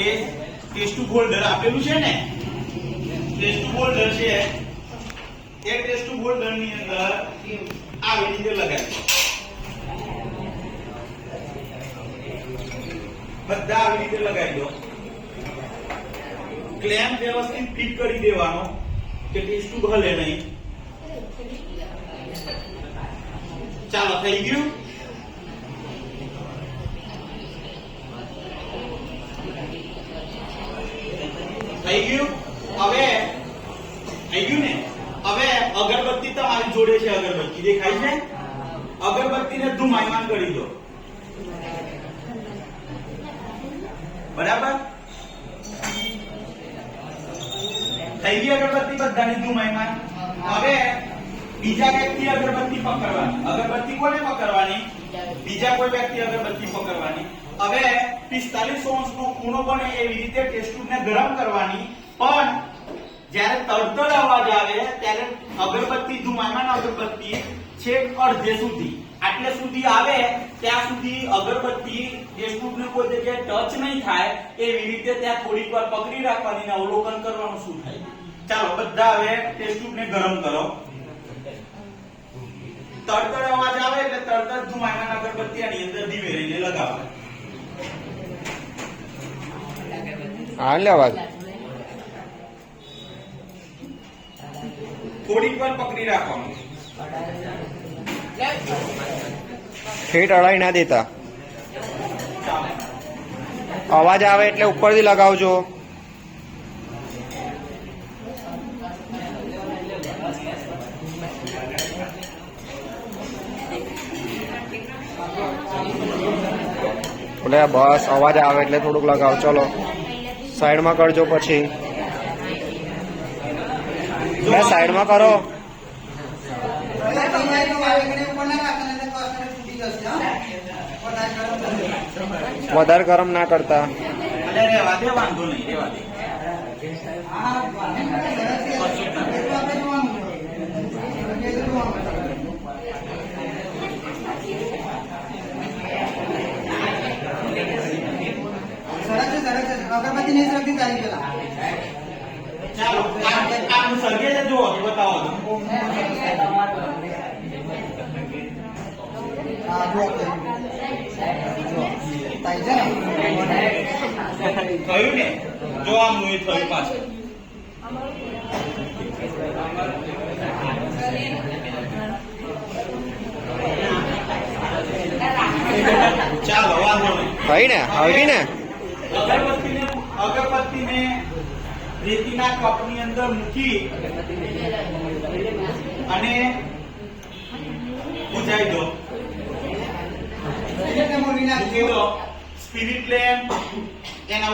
Test holder આપેલું છે ને? ટેસ્ટ હોલ્ડર છે. એ ટેસ્ટ હોલ્ડરની અંદર આવી રીતે લગાવી બધા આવી રીતે લગાવી દો. ક્લેમ વ્યવસ્થિત ફિટ કરી દેવાનો કે ટેસ્ટ ભલે નહીં. ચાલો, થઈ ગયું? થઈ ગયું હવે થઈ ગયું ને? હવે અગરબત્તી તમારી જોડે છે અગરબત્તી. દેખાય છે? અગરબત્તીને ધુમાયમાન કરી દો. બરાબર? થઈ ગઈ અગરબત્તી? બધાની ધુમાયમાન હવે બીજા વ્યક્તિ અગરબત્તી પકડવાની. અગરબત્તી કોને પકડવાની? બીજા કોઈ વ્યક્તિ અગરબત્તી પકડવાની. હવે પિસ્તાલીસ નો ખૂણો બને એવી રીતે ટેસ્ટ ટ્યુબને ગરમ કરવાની. પણ જ્યારે તડતડ અવાજ આવે, ત્યારે અગરબત્તી ધુમાયમાન અગરબત્તી છેક અડધે સુધી. આટલે સુધી આવે, ત્યાં સુધી અગરબત્તી ટેસ્ટ કોઈ જગ્યાએ ટચ નહીં થાય, એવી રીતે ત્યાં થોડીક વાર પકડી રાખવાની ને અવલોકન કરવાનું શું થાય. ચાલો, બધા હવે ટેસ્ટ ને ગરમ કરો. તડતડ અવાજ આવે એટલે તરત જ ધુમાયમાન અગરબત્તી આની અંદર ધીમે રહીને લગાવવાની. હા લે અવાજ. થોડીક વાર પકડી રાખવાનું. ફેટ અડાઈ ના દેતા. અવાજ આવે એટલે ઉપરથી લગાવજો. એટલે બસ અવાજ આવે એટલે થોડુંક લગાવ. ચલો. સાઈડમાં કરજો પછી. બે સાઈડમાં કરો. વધારે ગરમ ના કરતા. અરે રેવા દે. વાંધો નહીં. અગરબત્તી નહીં સરકતી તારી પેલા ચાલો આ- આનું સર્ગે છે જુઓ કે બતાવો તો. હા જુઓ થયું. થાય છે ને થયું ને જો આમનું એ થયું પાછળ ચાલો વાંધો નહીં થઈ ને આવી ને અગરબત્તીને રેતીના કપની અંદર મૂકી અને બુજાઈ દો. એટલે સ્પિરિટ લેમ્પ એના